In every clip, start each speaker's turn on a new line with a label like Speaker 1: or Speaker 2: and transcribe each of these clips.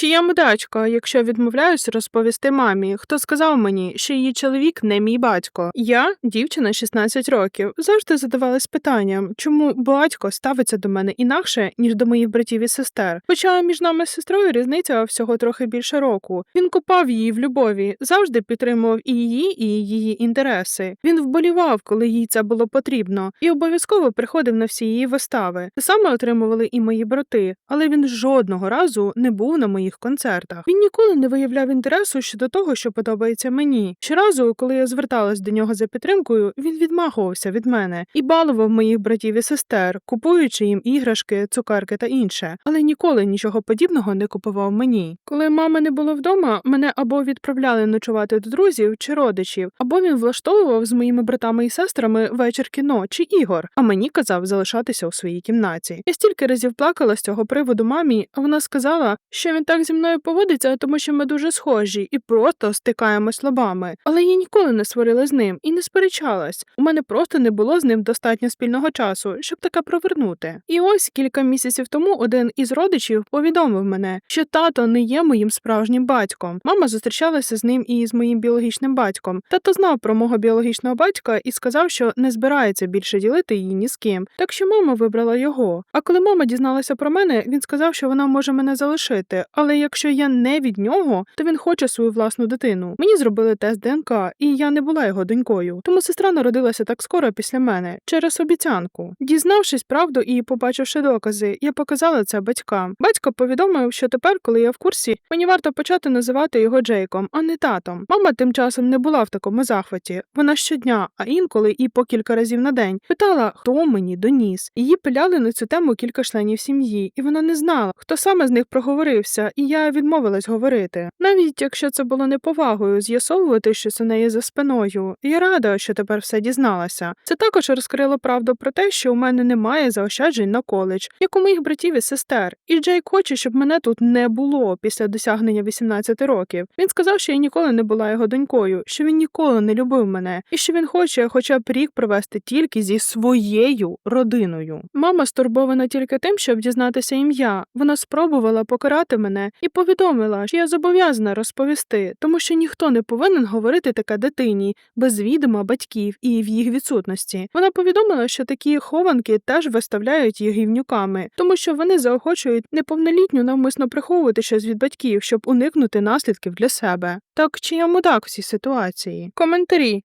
Speaker 1: Чи я мудачка, якщо відмовляюсь розповісти мамі, хто сказав мені, що її чоловік не мій батько? Я, дівчина 16 років, завжди задавалась питанням, чому батько ставиться до мене інакше, ніж до моїх братів і сестер. Хоча між нами з сестрою різниця всього трохи більше року. Він купав її в любові, завжди підтримував і її, і її інтереси. Він вболівав, коли їй це було потрібно, і обов'язково приходив на всі її вистави. Те саме отримували і мої брати, але він жодного разу не був на моїх концертах. Він ніколи не виявляв інтересу щодо того, що подобається мені. Щоразу, коли я зверталась до нього за підтримкою, він відмахувався від мене і балував моїх братів і сестер, купуючи їм іграшки, цукерки та інше, але ніколи нічого подібного не купував мені. Коли мами не було вдома, мене або відправляли ночувати до друзів чи родичів, або він влаштовував з моїми братами і сестрами вечір кіно чи ігор, а мені казав залишатися у своїй кімнаті. Я стільки разів плакала з цього приводу мамі, а вона сказала, що він так зі мною поводиться, тому що ми дуже схожі і просто стикаємось лобами. Але я ніколи не сварила з ним і не сперечалась. У мене просто не було з ним достатньо спільного часу, щоб таке провернути. І ось кілька місяців тому один із родичів повідомив мене, що тато не є моїм справжнім батьком. Мама зустрічалася з ним і з моїм біологічним батьком. Тато знав про мого біологічного батька і сказав, що не збирається більше ділити її ні з ким. Так що мама вибрала його. А коли мама дізналася про мене, він сказав, що вона може мене залишити. Але якщо я не від нього, то він хоче свою власну дитину. Мені зробили тест ДНК, і я не була його донькою. Тому сестра народилася так скоро після мене через обіцянку. Дізнавшись правду і побачивши докази, я показала це батькам. Батько повідомив, що тепер, коли я в курсі, мені варто почати називати його Джейком, а не татом. Мама тим часом не була в такому захваті. Вона щодня, а інколи і по кілька разів на день, питала, хто мені доніс. Її пиляли на цю тему кілька членів сім'ї, і вона не знала, хто саме з них проговорився, і я відмовилась говорити. Навіть якщо це було неповагою з'ясовувати щось у неї за спиною. Я рада, що тепер все дізналася. Це також розкрило правду про те, що у мене немає заощаджень на коледж, як у моїх братів і сестер. І Джейк хоче, щоб мене тут не було після досягнення 18 років. Він сказав, що я ніколи не була його донькою, що він ніколи не любив мене, і що він хоче хоча б рік провести тільки зі своєю родиною. Мама стурбована тільки тим, щоб дізнатися ім'я. Вона спробувала покарати мене і повідомила, що я зобов'язана розповісти, тому що ніхто не повинен говорити таке дитині без відома батьків і в їх відсутності. Вона повідомила, що такі хованки теж виставляють їх гівнюками, тому що вони заохочують неповнолітню навмисно приховувати щось від батьків, щоб уникнути наслідків для себе. Так чи я мудак в цій ситуації? Коментарі.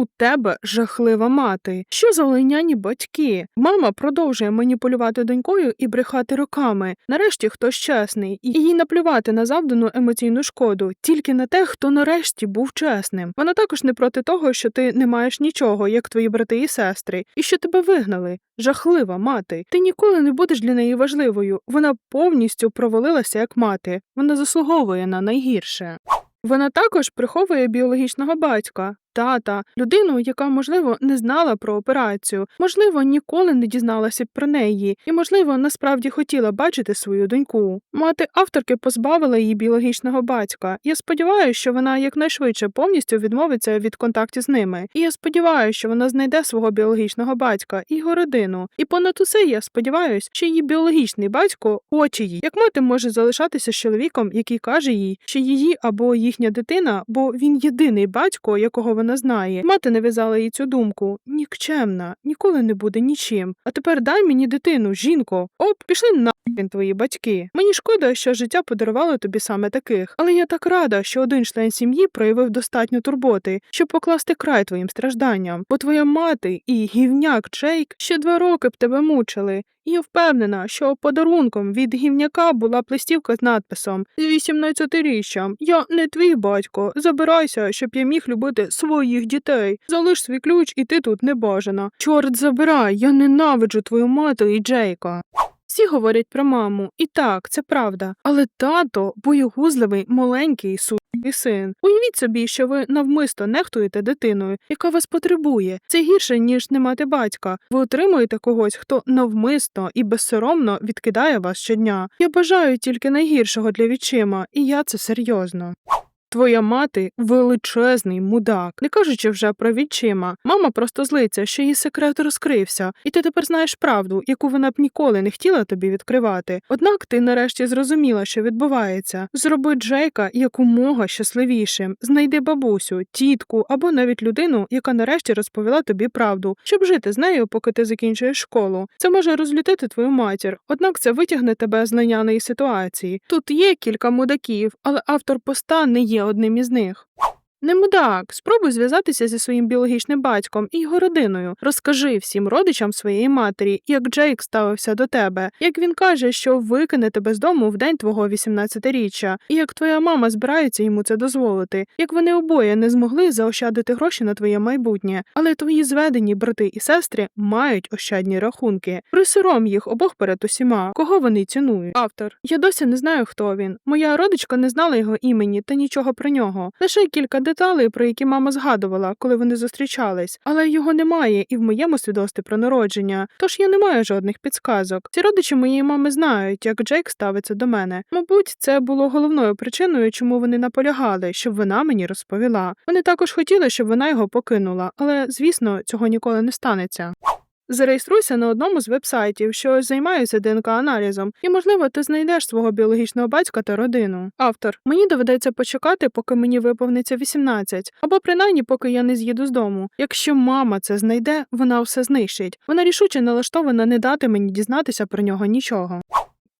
Speaker 1: У тебе жахлива мати. Що за линяні батьки? Мама продовжує маніпулювати донькою і брехати роками. Нарешті хтось чесний, і їй наплювати на завдану емоційну шкоду, тільки на те, хто нарешті був чесним. Вона також не проти того, що ти не маєш нічого, як твої брати і сестри, і що тебе вигнали. Жахлива мати. Ти ніколи не будеш для неї важливою. Вона повністю провалилася як мати. Вона заслуговує на найгірше. Вона також приховує біологічного батька, тата, людину, яка, можливо, не знала про операцію, можливо, ніколи не дізналася б про неї, і, можливо, насправді хотіла бачити свою доньку. Мати авторки позбавила її біологічного батька. Я сподіваюся, що вона якнайшвидше повністю відмовиться від контактів з ними. І я сподіваюся, що вона знайде свого біологічного батька і його родину. І понад усе я сподіваюся, що її біологічний батько хоче її. Як мати може залишатися з чоловіком, який каже їй, що її або їхня дитина, бо він єдиний батько, якого вона знає. Мати нав'язала їй цю думку. Нікчемна, ніколи не буде нічим. А тепер дай мені дитину, жінко. Оп, пішли нахрен твої батьки. Мені шкода, що життя подарувало тобі саме таких. Але я так рада, що один член сім'ї проявив достатньо турботи, щоб покласти край твоїм стражданням. Бо твоя мати і гівняк Джейк ще два роки б тебе мучили. Я впевнена, що подарунком від гівняка була плестівка з надписом з 18-річчям Я не твій батько. Забирайся, щоб я міг любити своїх дітей. Залиш свій ключ, і ти тут не бажана. Чорт забирай, я ненавиджу твою мати і Джейка. Всі говорять про маму, і так, це правда. Але тато боєгузливий, маленький сукий син. Уявіть собі, що ви навмисно нехтуєте дитиною, яка вас потребує. Це гірше, ніж не мати батька. Ви отримуєте когось, хто навмисно і безсоромно відкидає вас щодня. Я бажаю тільки найгіршого для відчима, і я це серйозно. Твоя мати величезний мудак, не кажучи вже про відчима. Мама просто злиться, що її секрет розкрився, і ти тепер знаєш правду, яку вона б ніколи не хотіла тобі відкривати. Однак ти нарешті зрозуміла, що відбувається. Зроби Джейка якомога щасливішим. Знайди бабусю, тітку або навіть людину, яка нарешті розповіла тобі правду, щоб жити з нею, поки ти закінчуєш школу. Це може розлютити твою матір, однак це витягне тебе з лайняної ситуації. Тут є кілька мудаків, але автор поста не є одним із них. Не мудак, спробуй зв'язатися зі своїм біологічним батьком і його родиною. Розкажи всім родичам своєї матері, як Джейк ставився до тебе, як він каже, що викине тебе з дому в день твого 18-річчя, і як твоя мама збирається йому це дозволити, як вони обоє не змогли заощадити гроші на твоє майбутнє, але твої зведені брати і сестри мають ощадні рахунки. Присором їх обох перед усіма, кого вони цінують. Автор. Я досі не знаю, хто він. Моя родичка не знала його імені та нічого про нього. Лише кілька деталей, про які мама згадувала, коли вони зустрічались, але його немає і в моєму свідоцтві про народження. Тож я не маю жодних підсказок. Ці родичі моєї мами знають, як Джейк ставиться до мене. Мабуть, це було головною причиною, чому вони наполягали, щоб вона мені розповіла. Вони також хотіли, щоб вона його покинула, але звісно, цього ніколи не станеться. Зареєструйся на одному з вебсайтів, що займаються ДНК-аналізом, і, можливо, ти знайдеш свого біологічного батька та родину. Автор мені доведеться почекати, поки мені виповниться 18, або принаймні поки я не з'їду з дому. Якщо мама це знайде, вона все знищить. Вона рішуче налаштована не дати мені дізнатися про нього нічого.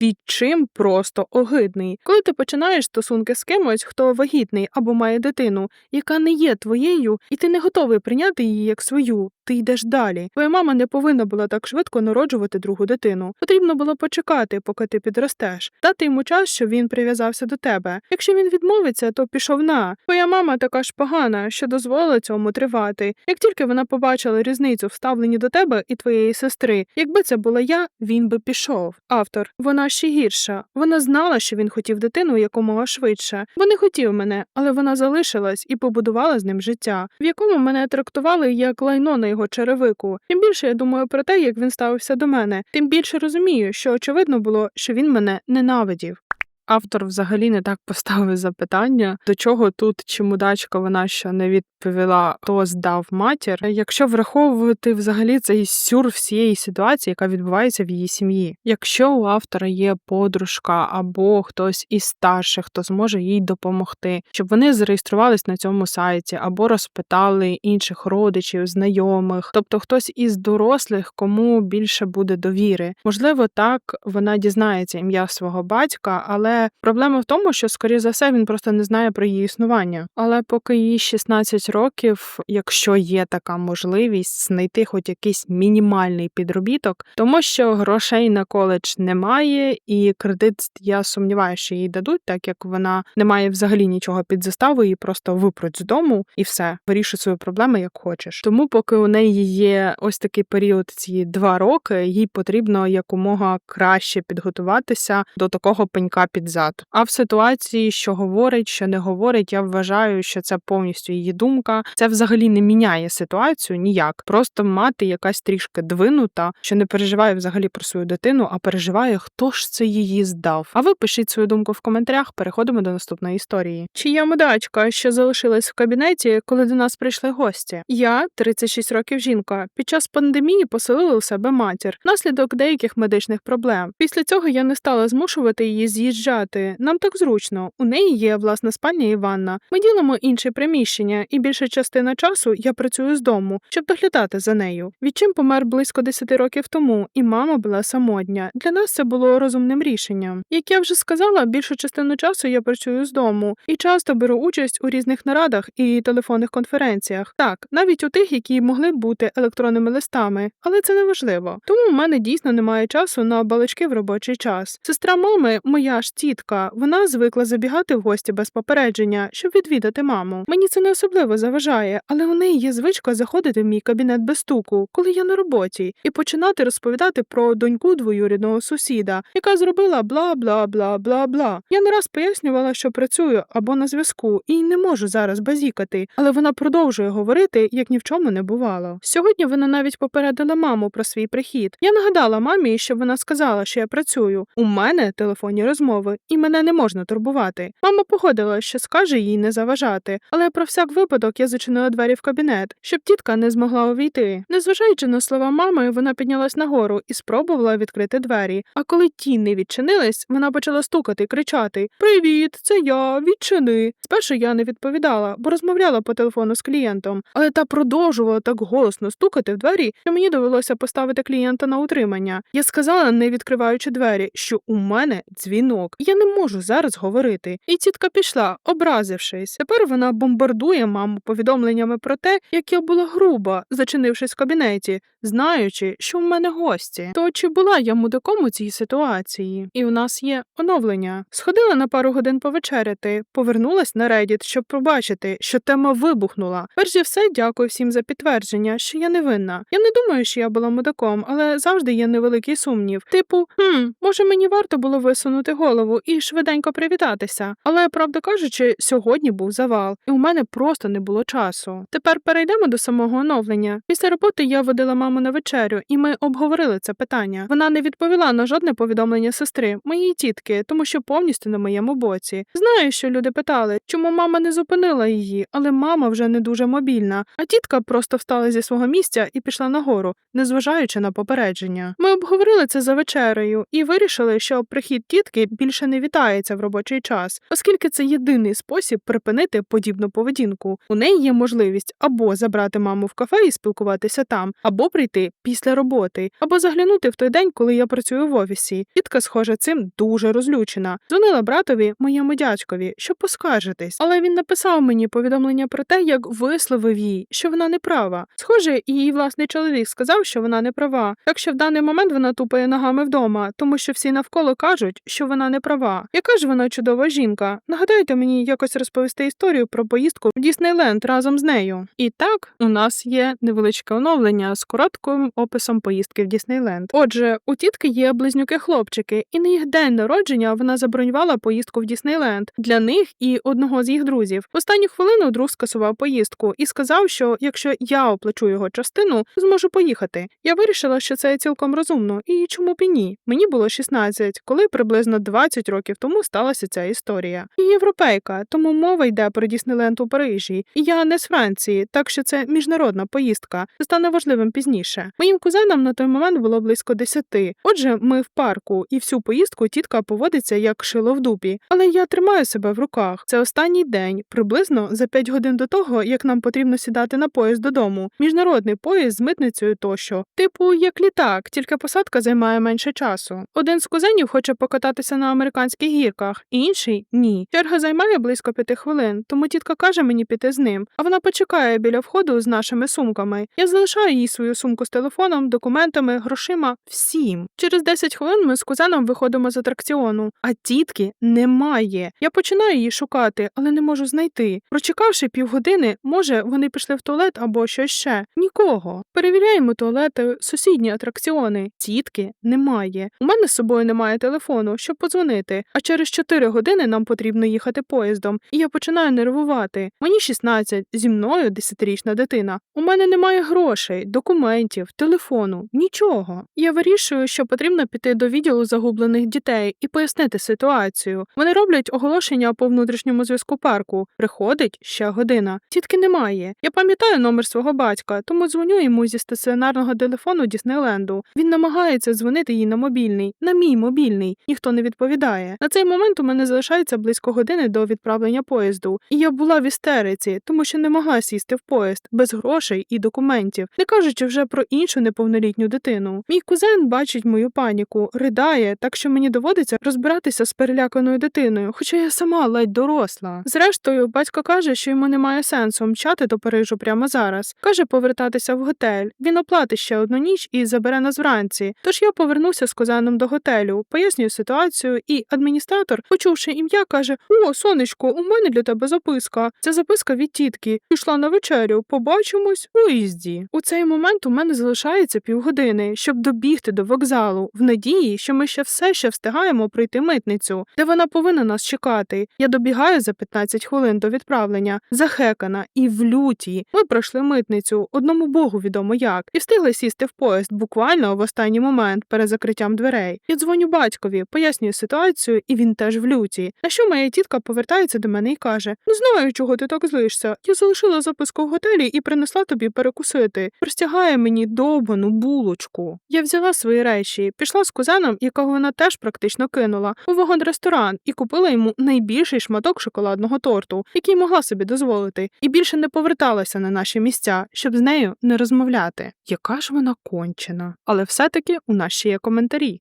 Speaker 1: Відчим просто огидний. Коли ти починаєш стосунки з кимось, хто вагітний або має дитину, яка не є твоєю, і ти не готовий прийняти її як свою, ти йдеш далі. Твоя мама не повинна була так швидко народжувати другу дитину. Потрібно було почекати, поки ти підростеш, дати йому час, щоб він прив'язався до тебе. Якщо він відмовиться, то пішов на. Твоя мама така ж погана, що дозволила цьому тривати. Як тільки вона побачила різницю в ставленні до тебе і твоєї сестри, якби це була я, він би пішов. Автор вона ще гірша. Вона знала, що він хотів дитину якомога швидше, бо не хотів мене, але вона залишилась і побудувала з ним життя, в якому мене трактували як лайно на його черевику. Тим більше я думаю про те, як він ставився до мене, тим більше розумію, що очевидно було, що він мене ненавидів. Автор взагалі не так поставив запитання, до чого тут чи мудачка вона ще не відповіла, хто здав матір. Якщо враховувати взагалі цей сюр всієї ситуації, яка відбувається в її сім'ї. Якщо у автора є подружка або хтось із старших, хто зможе їй допомогти, щоб вони зареєструвались на цьому сайті або розпитали інших родичів, знайомих, тобто хтось із дорослих, кому більше буде довіри. Можливо, так вона дізнається ім'я свого батька, але проблема в тому, що, скоріше за все, він просто не знає про її існування. Але поки їй 16 років, якщо є така можливість знайти хоч якийсь мінімальний підробіток, тому що грошей на коледж немає, і кредит я сумніваюся, що їй дадуть, так як вона не має взагалі нічого під заставу, її просто випруть з дому і все, вирішуй свої проблеми як хочеш. Тому, поки у неї є ось такий період, ці два роки, їй потрібно якомога краще підготуватися до такого пенька під зад. А в ситуації, що говорить, що не говорить, я вважаю, що це повністю її думка. Це взагалі не міняє ситуацію ніяк. Просто мати якась трішки двинута, що не переживає взагалі про свою дитину, а переживає, хто ж це її здав. А ви пишіть свою думку в коментарях. Переходимо до наступної історії. Чия мудачка, що залишилась в кабінеті, коли до нас прийшли гості? Я 36 років жінка. Під час пандемії поселила у себе матір, наслідок деяких медичних проблем. Після цього я не стала змушувати її з'їжджати. Нам так зручно. У неї є власна спальня і ванна. Ми ділимо інше приміщення, і більша частина часу я працюю з дому, щоб доглядати за нею. Відчим помер близько 10 років тому, і мама була самотня. Для нас це було розумним рішенням. Як я вже сказала, більшу частину часу я працюю з дому і часто беру участь у різних нарадах і телефонних конференціях. Так, навіть у тих, які могли б бути електронними листами, але це не важливо. Тому у мене дійсно немає часу на балачки в робочий час. Сестра мами, моя ж тітка, вона звикла забігати в гості без попередження, щоб відвідати маму. Мені це не особливо заважає, але у неї є звичка заходити в мій кабінет без стуку, коли я на роботі, і починати розповідати про доньку двоюрідного сусіда, яка зробила бла бла бла бла бла. Я не раз пояснювала, що працюю або на зв'язку, і не можу зараз базікати, але вона продовжує говорити, як ні в чому не бувало. Сьогодні вона навіть попередила маму про свій прихід. Я нагадала мамі, щоб вона сказала, що я працюю. У мене телефонні розмови умови, і мене не можна турбувати. Мама погодила, що скаже їй не заважати, але про всяк випадок я зачинила двері в кабінет, щоб тітка не змогла увійти. Незважаючи на слова мами, вона піднялась нагору і спробувала відкрити двері. А коли ті не відчинились, вона почала стукати і кричати: Привіт, це я, відчини. Спершу я не відповідала, бо розмовляла по телефону з клієнтом, але та продовжувала так голосно стукати в двері, що мені довелося поставити клієнта на утримання. Я сказала, не відкриваючи двері, що у мене дзвінок. Я не можу зараз говорити. І тітка пішла, образившись. Тепер вона бомбардує маму повідомленнями про те, як я була груба, зачинившись в кабінеті, знаючи, що в мене гості. То чи була я мудаком у цій ситуації? І у нас є оновлення. Сходила на пару годин повечеряти, повернулась на Reddit, щоб побачити, що тема вибухнула. Перш за все, дякую всім за підтвердження, що я не винна. Я не думаю, що я була мудаком, але завжди є невеликий сумнів. Типу, хм, може мені варто було висунути голову і швиденько привітатися. Але правда кажучи, сьогодні був завал, і у мене просто не було часу. Тепер перейдемо до самого оновлення. Після роботи я водила маму на вечерю, і ми обговорили це питання. Вона не відповіла на жодне повідомлення сестри, моєї тітки, тому що повністю на моєму боці. Знаю, що люди питали, чому мама не зупинила її, але мама вже не дуже мобільна. А тітка просто встала зі свого місця і пішла нагору, незважаючи на попередження. Ми обговорили це за вечерею і вирішили, що прихід тітки більше не вітається в робочий час, оскільки це єдиний спосіб припинити подібну поведінку. У неї є можливість або забрати маму в кафе і спілкуватися там, або прийти після роботи, або заглянути в той день, коли я працюю в офісі. Тітка, схоже, цим дуже розлючена. Дзвонила братові, моєму дядькові, щоб поскаржитись, але він написав мені повідомлення про те, як висловив їй, що вона не права. Схоже, її власний чоловік сказав, що вона не права. Так що в даний момент вона тупає ногами вдома, тому що всі навколо кажуть, що вона не права. Яка ж вона чудова жінка? Нагадайте мені якось розповісти історію про поїздку в Діснейленд разом з нею. І так, у нас є невеличке оновлення з коротким описом поїздки в Діснейленд. Отже, у тітки є близнюки-хлопчики, і на їх день народження вона забронювала поїздку в Діснейленд для них і одного з їх друзів. В останню хвилину друг скасував поїздку і сказав, що якщо я оплачу його частину, зможу поїхати. Я вирішила, що це цілком розумно, і чому б і ні? Мені було 16, коли приблизно 20 років тому сталася ця історія. І європейка, тому мова йде про Діснейленд у Парижі. І я не з Франції, так що це міжнародна поїздка. Стане важливим пізніше. Моїм кузенам на той момент було близько 10. Отже, ми в парку, і всю поїздку тітка поводиться як шило в дупі. Але я тримаю себе в руках. Це останній день, приблизно за 5 годин до того, як нам потрібно сідати на поїзд додому. Міжнародний поїзд з митницею тощо. Типу, як літак, тільки посадка займає менше часу. Один з кузенів хоче покататися на американських гірках, інший ні. Черга займає близько п'яти хвилин, тому тітка каже мені піти з ним. А вона почекає біля входу з нашими сумками. Я залишаю їй свою сумку з телефоном, документами, грошима, всім. Через 10 хвилин ми з кузеном виходимо з атракціону, а тітки немає. Я починаю її шукати, але не можу знайти. Прочекавши півгодини, може, вони пішли в туалет або щось ще. Нікого. Перевіряємо туалети, сусідні атракціони. Тітки немає. У мене з собою немає телефону, щоб подзвонити. А через 4 години нам потрібно їхати поїздом, і я починаю нервувати. Мені 16, зі мною 10-річна дитина. У мене немає грошей, документів, телефону, нічого. Я вирішую, що потрібно піти до відділу загублених дітей і пояснити ситуацію. Вони роблять оголошення по внутрішньому зв'язку парку. Приходить ще година. Тітки немає. Я пам'ятаю номер свого батька, тому дзвоню йому зі стаціонарного телефону Діснейленду. Він намагається дзвонити їй на мобільний, на мій мобільний. Ніхто не відповідає. На цей момент у мене залишається близько години до відправлення поїзду, і я була в істериці, тому що не могла сісти в поїзд без грошей і документів, не кажучи вже про іншу неповнолітню дитину. Мій кузен бачить мою паніку, ридає, так що мені доводиться розбиратися з переляканою дитиною, хоча я сама ледь доросла. Зрештою, батько каже, що йому немає сенсу мчати до Парижу прямо зараз. Каже повертатися в готель. Він оплатить ще одну ніч і забере нас вранці. Тож я повернуся з кузеном до готелю, пояснюю ситуацію, і адміністратор, почувши ім'я, каже: О, сонечко, у мене для тебе записка. Це записка від тітки. Пішла на вечерю. Побачимось у їзді. У цей момент у мене залишається півгодини, щоб добігти до вокзалу, в надії, що ми ще все ще встигаємо пройти митницю, де вона повинна нас чекати. Я добігаю за 15 хвилин до відправлення, захекана і в люті. Ми пройшли митницю, одному богу відомо як, і встигли сісти в поїзд буквально в останній момент перед закриттям дверей. Я дзвоню батькові, пояснюю ситуацію, і він теж в люті. На що моя тітка повертається до мене і каже: Не знаю, чого ти так злишся. Я залишила записку в готелі і принесла тобі перекусити. Простягає мені довбану булочку. Я взяла свої речі, пішла з кузеном, якого вона теж практично кинула, у вагон-ресторан і купила йому найбільший шматок шоколадного торту, який могла собі дозволити, і більше не поверталася на наші місця, щоб з нею не розмовляти. Яка ж вона кончена? Але все-таки у нас ще є коментарі.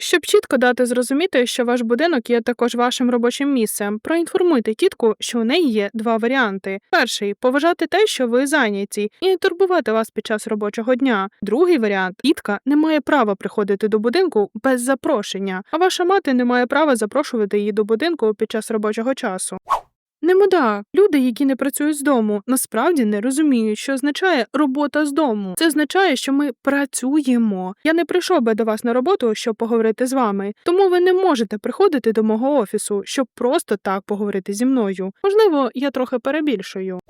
Speaker 1: Щоб чітко дати зрозуміти, що ваш будинок є також вашим робочим місцем, проінформуйте тітку, що у неї є два варіанти: перший поважати те, що ви зайняті, і не турбувати вас під час робочого дня. Другий варіант тітка не має права приходити до будинку без запрошення, а ваша мати не має права запрошувати її до будинку під час робочого часу. Не мода. Люди, які не працюють з дому, насправді не розуміють, що означає робота з дому. Це означає, що ми працюємо. Я не прийшов би до вас на роботу, щоб поговорити з вами. Тому ви не можете приходити до мого офісу, щоб просто так поговорити зі мною. Можливо, я трохи перебільшую.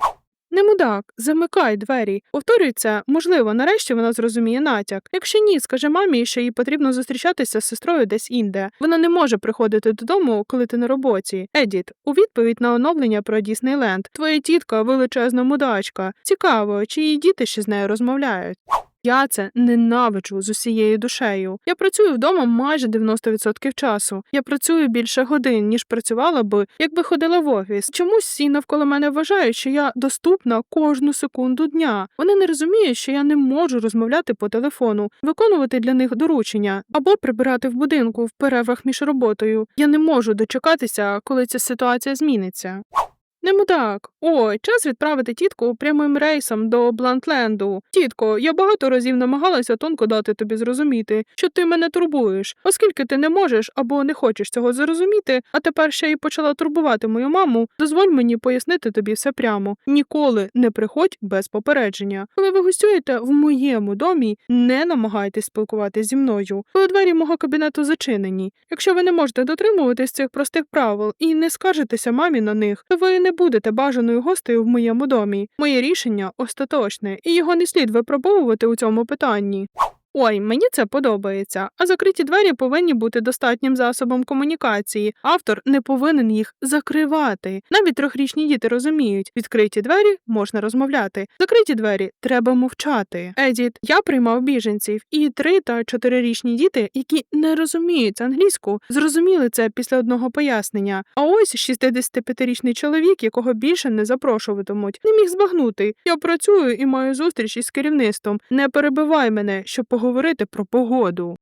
Speaker 1: Не мудак, замикай двері. Повторюється, можливо, нарешті вона зрозуміє натяк. Якщо ні, скаже мамі, що їй потрібно зустрічатися з сестрою десь інде. Вона не може приходити додому, коли ти на роботі. Едіт, у відповідь на оновлення про Діснейленд. Твоя тітка величезна мудачка. Цікаво, чи її діти ще з нею розмовляють. Я це ненавиджу з усією душею. Я працюю вдома майже 90% часу. Я працюю більше годин, ніж працювала би, якби ходила в офіс. Чомусь всі навколо мене вважають, що я доступна кожну секунду дня. Вони не розуміють, що я не можу розмовляти по телефону, виконувати для них доручення або прибирати в будинку в перервах між роботою. Я не можу дочекатися, коли ця ситуація зміниться. Не мудак. Ой, час відправити тітку прямим рейсом до Блантленду. Тітко, я багато разів намагалася тонко дати тобі зрозуміти, що ти мене турбуєш, оскільки ти не можеш або не хочеш цього зрозуміти, а тепер ще й почала турбувати мою маму. Дозволь мені пояснити тобі все прямо. Ніколи не приходь без попередження. Коли ви гостюєте в моєму домі, не намагайтесь спілкуватися зі мною. Коли двері мого кабінету зачинені. Якщо ви не можете дотримуватись цих простих правил і не скаржитеся мамі на них, то ви не будете бажаною гостею в моєму домі. Моє рішення остаточне, і його не слід випробовувати у цьому питанні. Ой, мені це подобається. А закриті двері повинні бути достатнім засобом комунікації. Автор не повинен їх закривати. Навіть трьохрічні діти розуміють, відкриті двері можна розмовляти. Закриті двері треба мовчати. Едіт, я приймав біженців, і три та чотирирічні діти, які не розуміють англійську, зрозуміли це після одного пояснення. А ось 65-річний чоловік, якого більше не запрошуватимуть, не міг збагнути. Я працюю і маю зустріч із керівництвом. Не перебивай мене, щоб поговорити про погоду.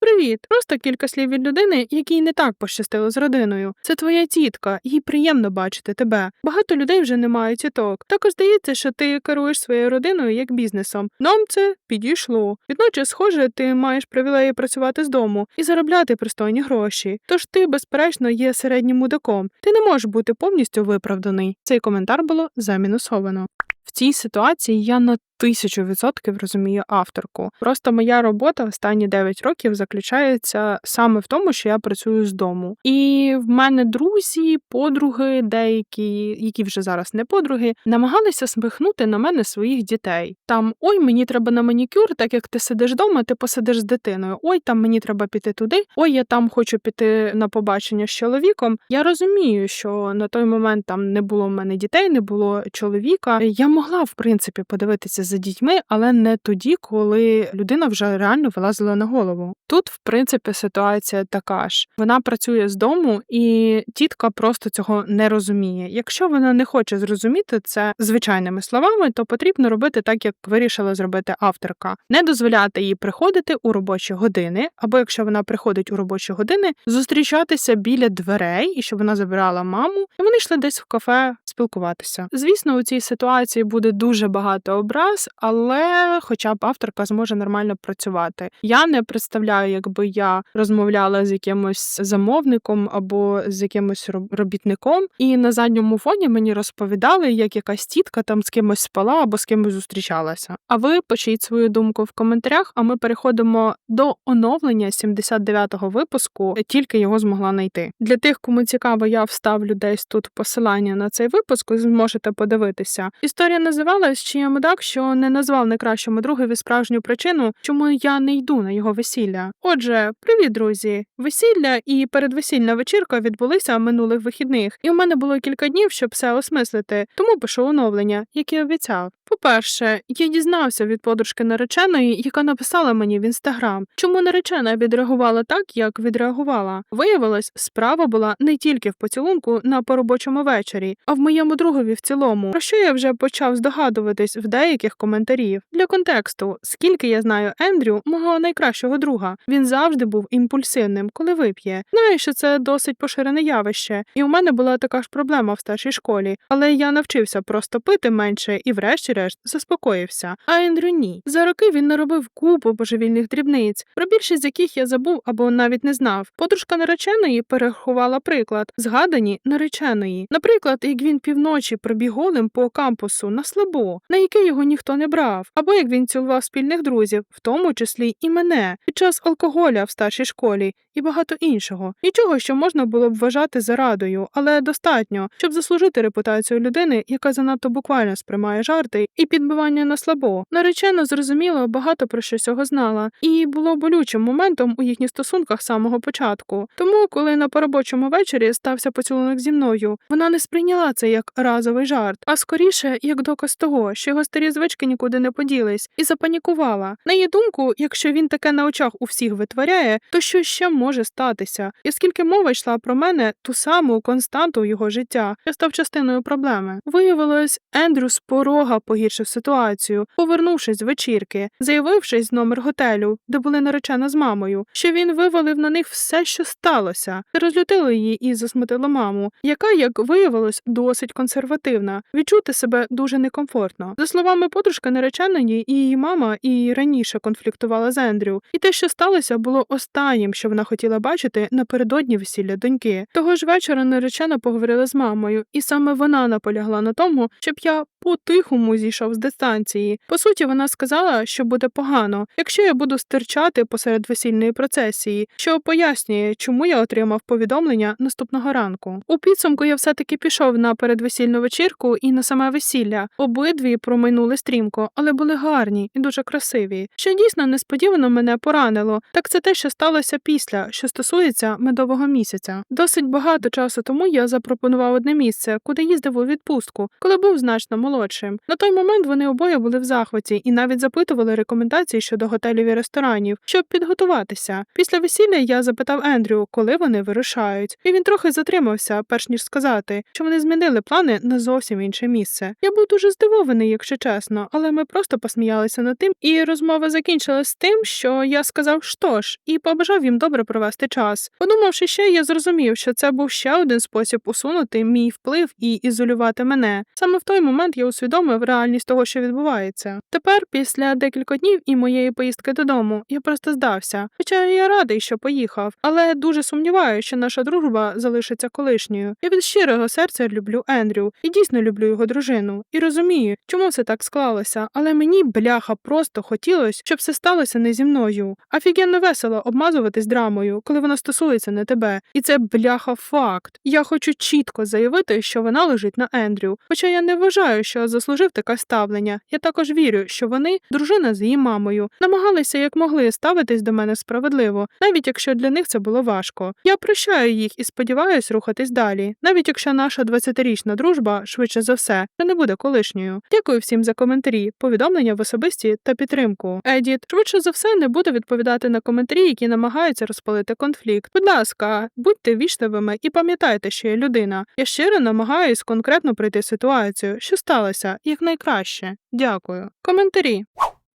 Speaker 1: Привіт, просто кілька слів від людини, якій не так пощастило з родиною. Це твоя тітка, їй приємно бачити тебе. Багато людей вже не мають тіток. Також здається, що ти керуєш своєю родиною як бізнесом. Нам це підійшло. Водночас, схоже, ти маєш привілеї працювати з дому і заробляти пристойні гроші. Тож ти, безперечно, є середнім мудаком. Ти не можеш бути повністю виправданий. Цей коментар було замінусовано. В цій ситуації я на тисячу відсотків розумію авторку. Просто моя робота останні 9 років заключається саме в тому, що я працюю з дому. І в мене друзі, подруги, деякі, які вже зараз не подруги, намагалися смихнути на мене своїх дітей. Там ой, мені треба на манікюр, так як ти сидиш вдома, ти посидиш з дитиною. Ой, там мені треба піти туди. Ой, я там хочу піти на побачення з чоловіком. Я розумію, що на той момент там не було в мене дітей, не було чоловіка. Я могла в принципі подивитися за дітьми, але не тоді, коли людина вже реально вилазила на голову. Тут, в принципі, ситуація така ж. Вона працює з дому, і тітка просто цього не розуміє. Якщо вона не хоче зрозуміти це звичайними словами, то потрібно робити так, як вирішила зробити авторка, не дозволяти їй приходити у робочі години, або якщо вона приходить у робочі години, зустрічатися біля дверей, і щоб вона забирала маму, і вони йшли десь в кафе спілкуватися. Звісно, у цій ситуації буде дуже багато образ, але хоча б авторка зможе нормально працювати. Я не представляю, якби я розмовляла з якимось замовником або з якимось робітником, і на задньому фоні мені розповідали, як якась тітка там з кимось спала або з кимось зустрічалася. А ви пишіть свою думку в коментарях. А ми переходимо до оновлення 79-го випуску. Тільки його змогла знайти. Для тих, кому цікаво, я вставлю десь тут посилання на цей випуск. Ви зможете подивитися. Історія називалась «Чи я мудак, що не назвав найкращому другові справжню причину, чому я не йду на його весілля. Отже, привіт, друзі! Весілля і передвесільна вечірка відбулися минулих вихідних, і у мене було кілька днів, щоб все осмислити, тому пишу оновлення, як і обіцяв. По-перше, я дізнався від подружки нареченої, яка написала мені в інстаграм, чому наречена відреагувала так, як відреагувала. Виявилось, справа була не тільки в поцілунку на поробочому вечорі, а в моєму другові в цілому, про що я вже почав здогадуватись в деяких коментарів. Для контексту, скільки я знаю Ендрю, мого найкращого друга, він завжди був імпульсивним, коли вип'є. Знаю, що це досить поширене явище, і у мене була така ж проблема в старшій школі, але я навчився просто пити менше і, врешті-решт, заспокоївся. А Ендрю ні. За роки він наробив купу божевільних дрібниць, про більшість з яких я забув або навіть не знав. Подружка нареченої перерахувала приклад, згадані нареченої. Наприклад, як він півночі пробіг голим по кампусу на слабо, на яке його ніхто не брав, або як він цілував спільних друзів, в тому числі і мене, під час алкоголя в старшій школі і багато іншого. Нічого, що можна було б вважати зарадою, але достатньо, щоб заслужити репутацію людини, яка занадто буквально сприймає жарти і підбивання на слабо. Наречена зрозуміло багато про що цього знала, і було болючим моментом у їхніх стосунках самого початку. Тому, коли на поробочому вечорі стався поцілунок зі мною, вона не сприйняла це як разовий жарт, а скоріше як доказ того, що його старі звички нікуди не поділись, і запанікувала. На її думку, якщо він таке на очах у всіх витворяє, то що ще може статися? І оскільки мова йшла про мене, ту саму константу його життя, я став частиною проблеми. Виявилось, Ендрю з порога погіршив ситуацію, повернувшись з вечірки, заявившись номер готелю, де були наречена з мамою, що він вивалив на них все, що сталося. Це розлютило її і засмутило маму, яка, як виявилось, досить консервативна. Відчути себе дуже некомфортно. За словами подружки нареченої, і її мама і раніше конфліктувала з Ендрю, і те, що сталося, було останнім, що вона хотіла бачити напередодні весілля доньки. Того ж вечора наречена поговорила з мамою, і саме вона наполягла на тому, щоб я по-тихому зійшов з дистанції. По суті, вона сказала, що буде погано, якщо я буду стирчати посеред весільної процесії, що пояснює, чому я отримав повідомлення наступного ранку. У підсумку я все-таки пішов на передвесільну вечірку і на саме весілля. Обидві промайнули стрімко, але були гарні і дуже красиві. Що дійсно несподівано мене поранило, так це те, що сталося після, що стосується медового місяця. Досить багато часу тому я запропонував одне місце, куди їздив у відпустку, коли був значно молодшим. На той момент вони обоє були в захваті і навіть запитували рекомендації щодо готелів і ресторанів, щоб підготуватися. Після весілля я запитав Ендрю, коли вони вирушають, і він трохи затримався, перш ніж сказати, що вони змінили плани на зовсім інше місце. Я був дуже здивований, якщо чесно, але ми просто посміялися над тим, і розмова закінчилась тим, що я сказав «що ж» і побажав їм добре провести час. Подумавши ще, я зрозумів, що це був ще один спосіб усунути мій вплив і ізолювати мене. Саме в той момент я усвідомив реальність того, що відбувається. Тепер, після декількох днів і моєї поїздки додому, я просто здався. Хоча я радий, що поїхав, але дуже сумніваюся, що наша дружба залишиться колишньою. Я від щирого серця люблю Ендрю і дійсно люблю його дружину. І розумію, чому все так склалося, але мені бляха просто хотілося, щоб все сталося не зі мною. Офігенно весело обмазуватись драмою, коли вона стосується не тебе. І це бляха факт. Я хочу чітко заявити, що вона лежить на Ендрю. Хоча я не вважаю, що заслужив таке ставлення. Я також вірю, що вони, дружина з її мамою, намагалися як могли ставитись до мене справедливо, навіть якщо для них це було важко. Я прощаю їх і сподіваюся рухатись далі, навіть якщо наша 20-річна дружба, швидше за все, вже не буде колишньою. Дякую всім за коментарі, повідомлення в особисті та підтримку. Едіт швидше за все не буде відповідати на коментарі, які намагаються розпалити конфлікт. Будь ласка, будьте вічливими і пам'ятайте, що я людина. Я щиро намагаюсь конкретно пройти ситуацію, що сталося, як найкраще. Дякую. Коментарі.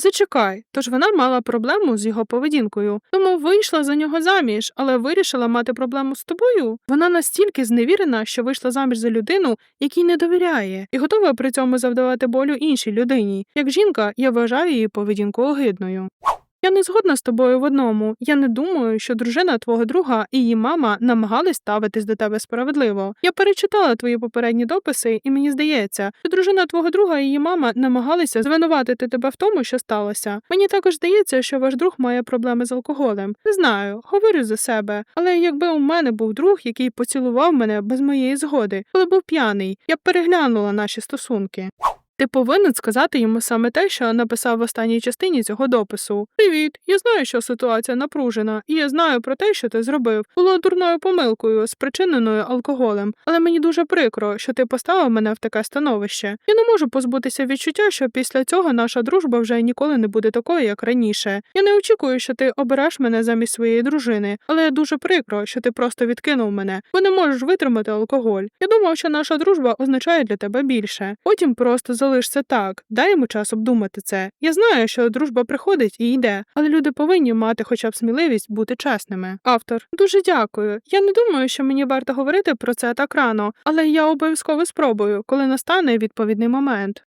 Speaker 1: Зачекай, тож вона мала проблему з його поведінкою, тому вийшла за нього заміж, але вирішила мати проблему з тобою. Вона настільки зневірена, що вийшла заміж за людину, якій не довіряє, і готова при цьому завдавати болю іншій людині. Як жінка, я вважаю її поведінку огидною. Я не згодна з тобою в одному. Я не думаю, що дружина твого друга і її мама намагались ставитись до тебе справедливо. Я перечитала твої попередні дописи, і мені здається, що дружина твого друга і її мама намагалися звинуватити тебе в тому, що сталося. Мені також здається, що ваш друг має проблеми з алкоголем. Не знаю, говорю за себе. Але якби у мене був друг, який поцілував мене без моєї згоди, коли був п'яний, я б переглянула наші стосунки. Ти повинен сказати йому саме те, що написав в останній частині цього допису. Привіт, я знаю, що ситуація напружена, і я знаю про те, що ти зробив. Було дурною помилкою, спричиненою алкоголем, але мені дуже прикро, що ти поставив мене в таке становище. Я не можу позбутися відчуття, що після цього наша дружба вже ніколи не буде такою, як раніше. Я не очікую, що ти обереш мене замість своєї дружини, але дуже прикро, що ти просто відкинув мене, бо не можеш витримати алкоголь. Я думав, що наша дружба означає для тебе більше. Потім просто залиш це так, дай йому час обдумати це. Я знаю, що дружба приходить і йде, але люди повинні мати хоча б сміливість бути чесними. Автор дуже дякую. Я не думаю, що мені варто говорити про це так рано, але я обов'язково спробую, коли настане відповідний момент.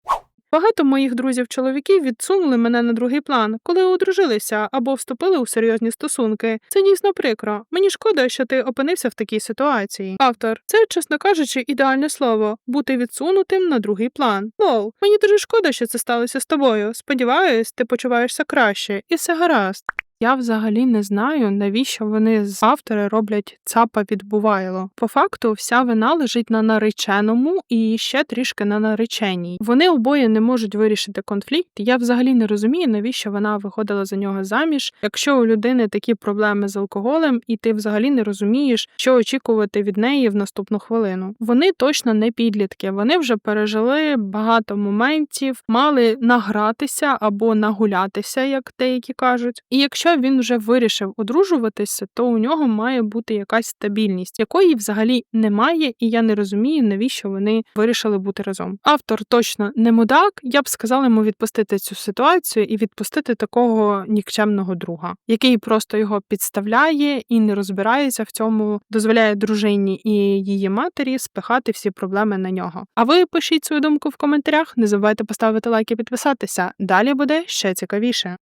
Speaker 1: Багато моїх друзів-чоловіків відсунули мене на другий план, коли одружилися або вступили у серйозні стосунки. Це дійсно прикро. Мені шкода, що ти опинився в такій ситуації. Автор, це, чесно кажучи, ідеальне слово бути відсунутим на другий план. Лол, мені дуже шкода, що це сталося з тобою. Сподіваюсь, ти почуваєшся краще, і все гаразд. Я взагалі не знаю, навіщо вони з автори роблять цапа відбувайло. По факту, вся вина лежить на нареченому і ще трішки на нареченій. Вони обоє не можуть вирішити конфлікт. Я взагалі не розумію, навіщо вона виходила за нього заміж, якщо у людини такі проблеми з алкоголем, і ти взагалі не розумієш, що очікувати від неї в наступну хвилину. Вони точно не підлітки. Вони вже пережили багато моментів, мали награтися або нагулятися, як деякі кажуть. І якщо він вже вирішив одружуватися, то у нього має бути якась стабільність, якої взагалі немає, і я не розумію, навіщо вони вирішили бути разом. Автор точно не мудак. Я б сказала йому відпустити цю ситуацію і відпустити такого нікчемного друга, який просто його підставляє і не розбирається в цьому, дозволяє дружині і її матері спихати всі проблеми на нього. А ви пишіть свою думку в коментарях. Не забувайте поставити лайк і підписатися. Далі буде ще цікавіше.